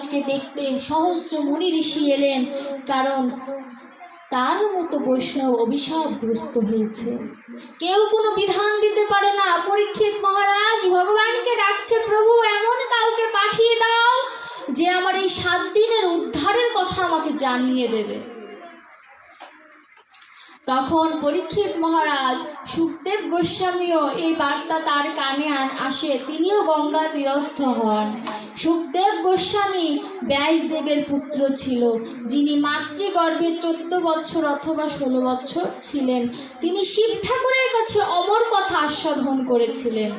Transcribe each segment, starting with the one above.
মহারাজকে দেখতে সহস্র মুনি ঋষি এলেন, কারণ তার মতো বৈষ্ণব অভিশাপগ্রস্ত হয়েছে। কেউ কোনো বিধান দিতে পারে না। পরীক্ষিত মহারাজ, ভগবানকে ডাকছে, প্রভু, এমন কাউকে পাঠিয়ে দাও যে আমার এই সাত দিনের উদ্ধারের কথা আমাকে জানিয়ে দেবে। তখন পরীক্ষিত মহারাজ সুখদেব গোস্বামীও এই বার্তা তার কানে আসে। তিনিও গঙ্গা তীরস্থ হন। সুখদেব গোস্বামী ব্যাসদেবের পুত্র ছিল, যিনি মাতৃগর্ভে চোদ্দ বছর অথবা ষোলো বছর ছিলেন। তিনি শিব ঠাকুরের কাছে অমর কথা আস্বাদন করেছিলেন।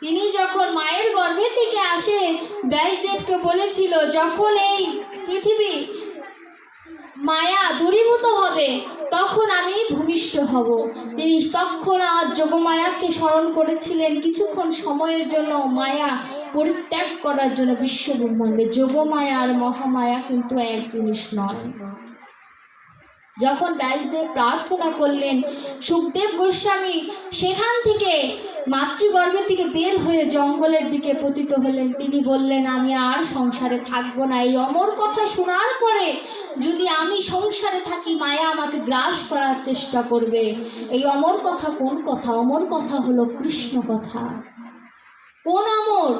তিনি যখন মায়ের গর্ভে থেকে আসে, ব্যাসদেবকে বলেছিল, যখন এই পৃথিবী মায়া দূরীভূত হবে, তখন আমি ভূমিষ্ঠ হব। তিনি তৎক্ষণাৎ যোগমায়াকে স্মরণ করেছিলেন। কিছুক্ষণ সময়ের জন্য মায়া পরিত্যাগ করার জন্য বিশ্ব ব্রহ্মাণ্ডে যোগমায়া আর মহামায়া কিন্তু এক জিনিস নয়। যখন ব্যাসদেব প্রার্থনা করলেন, সুখদেব গোস্বামী সেখান থেকে মাতৃগর্ভের থেকে বের হয়ে জঙ্গলের দিকে পতিত হলেন। তিনি বললেন, আমি আর সংসারে থাকব না। এই অমর কথা শোনার পরে যদি আমি সংসারে থাকি, মায়া আমাকে গ্রাস করার চেষ্টা করবে। এই অমর কথা কোন কথা? অমর কথা হলো কৃষ্ণ কথা। কোন অমর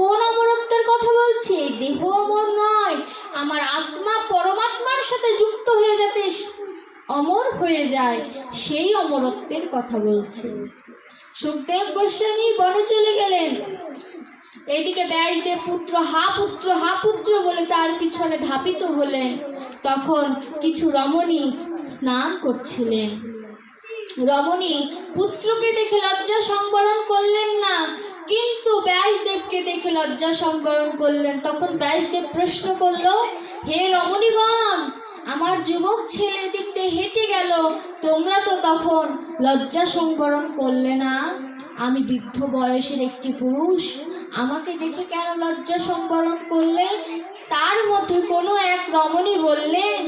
কোন অমরত্বের কথা বলছি? দেহ অমর নয়। আমার আত্মা পরমাত্মার সাথে যুক্ত হয়ে যাতে অমর হয়ে যায়, সেই অমরত্বের কথা বলছে। সুখদেব গোস্বামী বনে চলে গেলেন। এদিকে ব্যাসদেব পুত্র, হা পুত্র হা পুত্র বলে তার পিছনে ধাপিত হলেন। তখন কিছু রমণী স্নান করছিলেন। রমণী পুত্রকে দেখে লজ্জা সংবরণ করলেন না। ব্যাসদেবকে দেখে লজ্জা সংবরণ করলেন। তখন ব্যাসদেব প্রশ্ন করল, হে রমণীগণ, আমার যুবক ছেলে দিক হেঁটে গেল, তোমরা তো তখন লজ্জা সংবরণ করলে না? আমি বৃদ্ধ বয়সের একটি পুরুষ, আমাকে দেখে কেন লজ্জা সংবরণ করলে? তার মধ্যে কোনো এক রমণী বললেন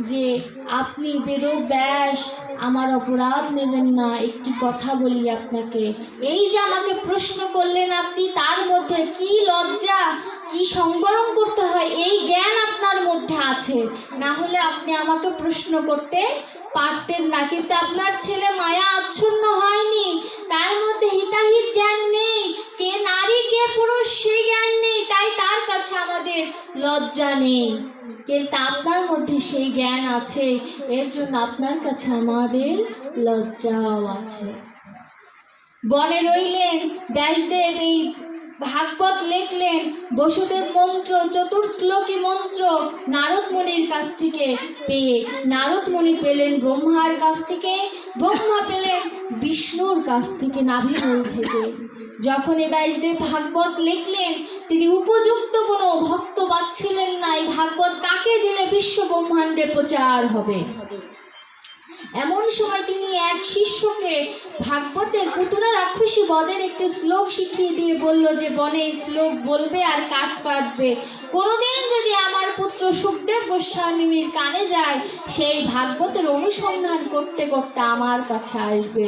যে আপনি বেদব্যাস, আমার অপরাধ নেবেন না, একটি কথা বলি আপনাকে। এই যে আমাকে প্রশ্ন করলেন আপনি, তার মধ্যে কি লজ্জা, কি সংবরণ করতে হয়, এই জ্ঞান আপনার মধ্যে আছে। না হলে আপনি আমাকে প্রশ্ন করতে পারতেন না। কিন্তু আপনার ছেলে মায়া আচ্ছন্ন হয়নি। তার মধ্যে হিতাহিত জ্ঞান নেই। কে নারী, কে পুরুষ, সেই জ্ঞান নেই। তাই তার কাছে আমাদের লজ্জা নেই। কিন্তু আপনার মধ্যে সেই জ্ঞান আছে, এর জন্য আপনার কাছে আমাদের লজ্জাও আছে। বনে রইলেন, ব্যাসদেব এই ভাগবত লেখলেন, বসুদেব মন্ত্র চতুর্শ্লোকী মন্ত্র, নারদ মুনির কাছ থেকে পেয়ে, নারদ মুনি পেলেন ব্রহ্মার কাছ থেকে, ব্রহ্মা পেলেন বিষ্ণুর কাছ থেকে নাভিমূল থেকে। যখন এই ব্যাসদেব ভাগবত লিখলেন, তিনি উপযুক্ত কোনো পাচ্ছিলেন না এই ভাগবত কাকে দিলে বিশ্ব ব্রহ্মাণ্ডে প্রচার হবে? এমন সময় তিনি এক শিষ্যকে ভাগবতের পুতুরা রাক্ষসী বদের একটি শ্লোক শিখিয়ে দিয়ে বলল যে, বনে এই শ্লোক বলবে আর কাঠ কাটবে। কোনোদিন যদি আমার পুত্র সুখদেব গোস্বামীর কানে যায়, সেই ভাগবতের অনুসন্ধান করতে করতে আমার কাছে আসবে।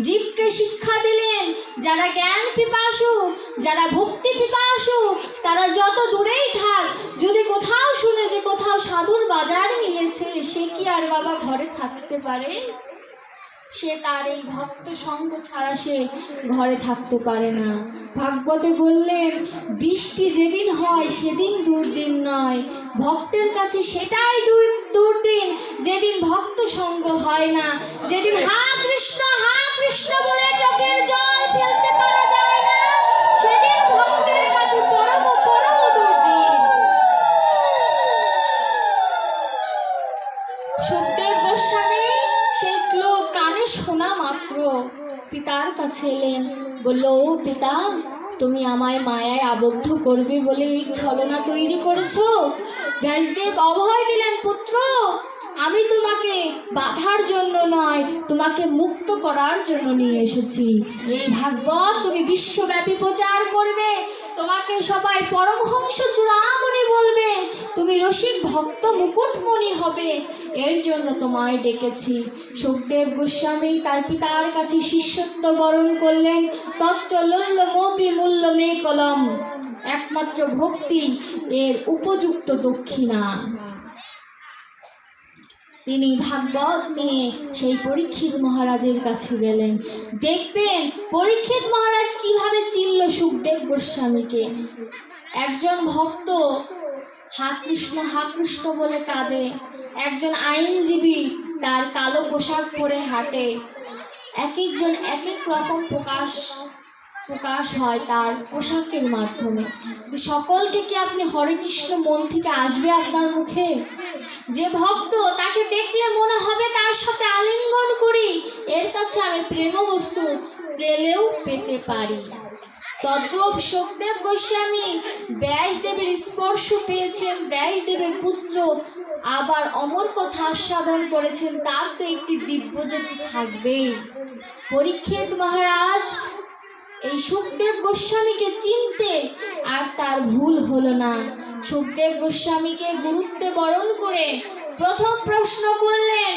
জীবকে শিক্ষা দিলেন, যারা জ্ঞান পিপাসু, যারা ভক্তি পিপাসু, তারা যত দূরেই থাক, যদি কোথাও শুনে যে কোথাও সাধুর বাজার মিলেছে, সে কি আর বাবা ঘরে থাকতে পারে? সে তার এই ভক্ত সঙ্গ ছাড়া সে ঘরে থাকতে পারে না। ভাগবতে বললেন, বৃষ্টি যেদিন হয়, সেদিন দুর্দিন নয়। ভক্তের কাছে সেটাই দুর্দিন। যেদিন ভক্ত সঙ্গ হয় না, যেদিন হা কৃষ্ণ হা কৃষ্ণ বলে চোখের জল ফেলতে পারা পিতার কাছে এলেন। বলল, ও পিতা, তুমি আমায় মায়ায় আবদ্ধ করবে বলে এই ছলনা তৈরি করেছ? ব্যাসদেব অভয় দিলেন, পুত্র, আমি তোমাকে বাধার জন্য নয়, তোমাকে মুক্ত করার জন্য নিয়ে এসেছি। এই ভাগবত তুমি বিশ্বব্যাপী প্রচার করবে। তোমাকে সবাই পরমহংস চূড়ামণি বলবে। তুমি রসিক ভক্ত মুকুটমণি হবে। এর জন্য তোমায় ডেকেছি। সুখদেব গোস্বামী তার পিতার কাছে শিষ্যত্ব বরণ করলেন। তত্ত্ব লল্ল মপি মূল্য মে কলম। একমাত্র ভক্তি, এর উপযুক্ত দক্ষিণা। তিনি ভাগবত নিয়ে সেই পরীক্ষিত মহারাজের কাছে গেলেন। দেখবেন, পরীক্ষিত মহারাজ কীভাবে চিনল সুখদেব গোস্বামীকে। একজন ভক্ত হা কৃষ্ণ হা কৃষ্ণ বলে কাঁদে। একজন আইনজীবী তার কালো পোশাক পরে হাঁটে। এক একজন এক এক রকম প্রকাশ প্রকাশ হয় তার পোশাকের মাধ্যমে। যে সকলকে কি আপনি হরে কৃষ্ণ মন থেকে আসবে আপনার মুখে? যে ভক্ত তাকে দেখলে মনে হবে তার সাথে আলিঙ্গন করি, এর কাছে আমি প্রেম বস্তু পেলেও পেতে পারি। তদ্রূপ সুখদেব গোস্বামী, ব্যাসদেবের স্পর্শ পেয়েছেন, ব্যাসদেবের পুত্র আবার অমর কথা আস্বাদন করেছেন, তার তো একটি দিব্যজ্যোতি থাকবেই। পরীক্ষিত মহারাজ, এই সুখদেব গোস্বামীকে চিনতে আর তার ভুল হলো না। সুখদেব গোস্বামীকে গুরুত্বে বরণ করে প্রথম প্রশ্ন করলেন,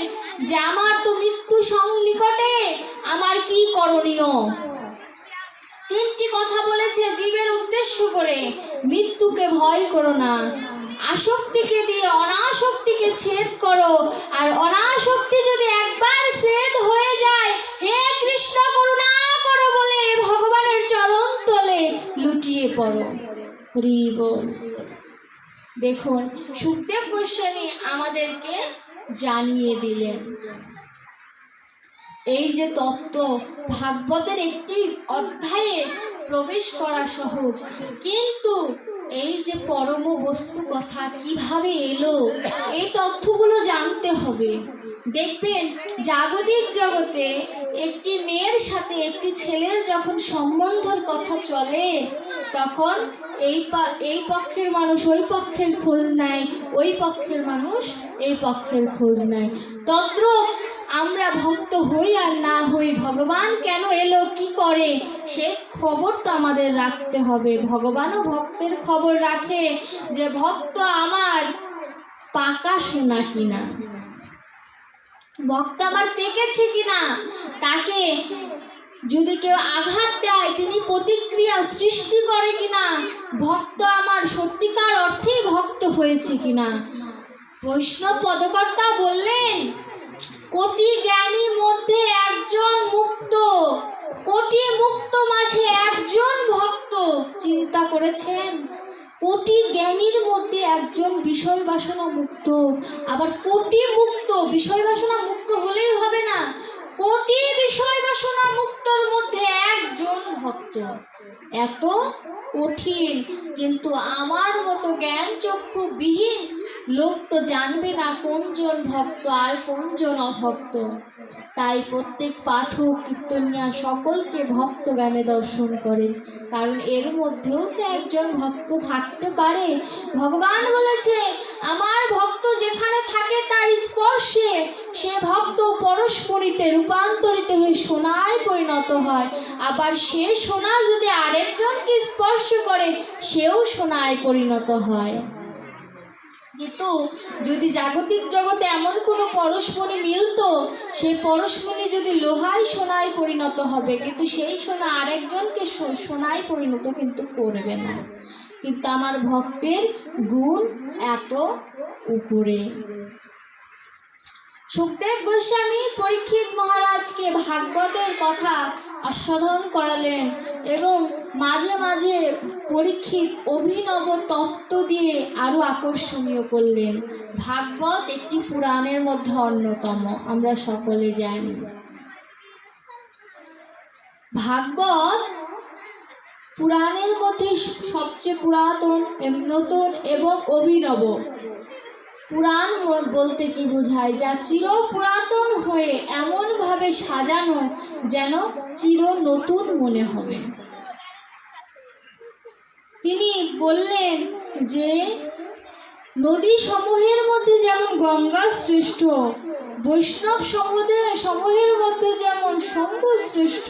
যে আমার তো মৃত্যু সন্নিকটে আমার কি করণীয়? তিনটি কথা বলেছে জীবের উদ্দেশ্য করে। মৃত্যুকে ভয় করো না। আসক্তিকে দিয়ে অনাসক্তিকে ছেদ করো। আর অনাসক্তি যদি একবার ছেদ হয়ে যায়, হে কৃষ্ণ, করুণা করো বলে ভগবানের চরণ তলে লুটিয়ে পড়ো। হরি দেখুন, সুখদেব গোস্বামী আমাদেরকে জানিয়ে দিলেন। এই যে তত্ত্ব, ভাগবতের একটি অধ্যায়ে প্রবেশ করা সহজ। কিন্তু এই যে পরম বস্তু কথা কীভাবে এলো, এই তথ্যগুলো জানতে হবে। দেখবেন, জাগতিক জগতে একটি মেয়ের সাথে একটি ছেলের যখন সম্বন্ধের কথা চলে, তখন এই এই পক্ষের মানুষ ওই পক্ষের খোঁজ নেয়, ওই পক্ষের মানুষ এই পক্ষের খোঁজ নেয়। তত্র আমরা ভক্ত হই আর না হই ভগবান কেন এলো, কি করে? সে খবর তো আমাদের রাখতে হবে। ভগবানও ভক্তের খবর রাখে যে, ভক্ত আমার পাকা শোনা কিনা। ভক্ত আমার পেকেছে কিনা? তাকে যদি কেউ আঘাত দেয়, তিনি প্রতিক্রিয়া সৃষ্টি করে কিনা? ভক্ত আমার সত্যিকার অর্থেই ভক্ত হয়েছে কিনা? বৈষ্ণব পদকর্তা বললেন কোটি জ্ঞানীর মধ্যে একজন মুক্ত। কোটি মুক্ত মাঝে একজন ভক্ত, চিন্তা করেছেন? কোটি জ্ঞানীর মধ্যে একজন বিষয় বাসনা মুক্ত। আবার কোটি মুক্ত বিষয় বাসনা মুক্ত হলেই হবে না। কোটি বিষয় বাসনা মুক্তর মধ্যে একজন ভক্ত। এত কঠিন, কিন্তু আমার মতো জ্ঞান চক্ষু বিহীন লোক তো জানবে না কোনজন ভক্ত আর কোনজন অভক্ত। তাই প্রত্যেক পাঠক, কীর্তনিয়া সকলকে ভক্ত জ্ঞানে দর্শন করে। কারণ এর মধ্যেও তো একজন ভক্ত থাকতে পারে। ভগবান বলেছে, আমার ভক্ত যেখানে থাকে তার স্পর্শে, সে ভক্ত পরস্পরিতে রূপান্তরিত হয়ে সোনায় পরিণত হয়। আবার সে সোনা যদি আরেকজনকে স্পর্শ করে, সেও সোনায় পরিণত হয়। কিন্তু যদি জাগতিক জগতে এমন কোনো পরশমণি মিলতো, সেই পরশমণি যদি লোহায় সোনায় পরিণত হবে, কিন্তু সেই সোনা আরেকজনকে সোনায় পরিণত কিন্তু করবে না। কিন্তু আমার ভক্তের গুণ এত উপরে। সুখদেব গোস্বামী পরীক্ষিত মহারাজকে ভাগবতের কথা আস্বাদন করালেন এবং মাঝে মাঝে পরীক্ষিত অভিনব তত্ত্ব দিয়ে আরও আকর্ষণীয় করলেন। ভাগবত একটি পুরাণের মধ্যে অন্যতম, আমরা সকলে জানি। ভাগবত পুরাণের মধ্যে সবচেয়ে পুরাতন, নতুন এবং অভিনব। পুরাণ বলতে কি বোঝায়? যা চির পুরাতন হয়ে এমনভাবে সাজানো যেন চির নতুন মনে হবে। তিনি বললেন যে নদী সমূহের মধ্যে যেমন গঙ্গা শ্রেষ্ঠ বৈষ্ণব সমূহের সমূহের মধ্যে যেমন শম্ভু শ্রেষ্ঠ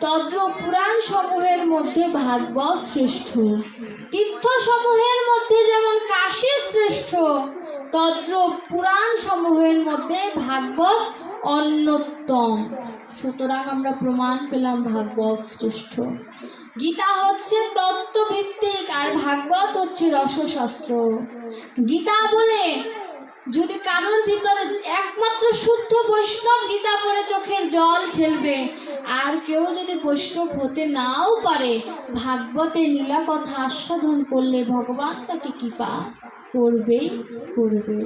তদ্র পুরাণ সমূহের মধ্যে ভাগবত শ্রেষ্ঠ তীর্থ সমূহের মধ্যে যেমন কাশী শ্রেষ্ঠ তদ্র পুরাণ সমূহের মধ্যে ভাগবত অন্যতম। সুতরাং আমরা প্রমাণ পেলাম ভাগবত শ্রেষ্ঠ। গীতা হচ্ছে তত্ত্বভিত্তিক আর ভাগবত হচ্ছে রসশাস্ত্র। গীতা বলে, যদি কারোর ভিতরে একমাত্র শুদ্ধ বৈষ্ণব গীতা পড়ে চোখের জল ফেলবে আর কেউ যদি বৈষ্ণব হতে নাও পারে, ভাগবতে নীলা কথা আস্বাদন করলে ভগবান তাকে কৃপা করবেই করবে।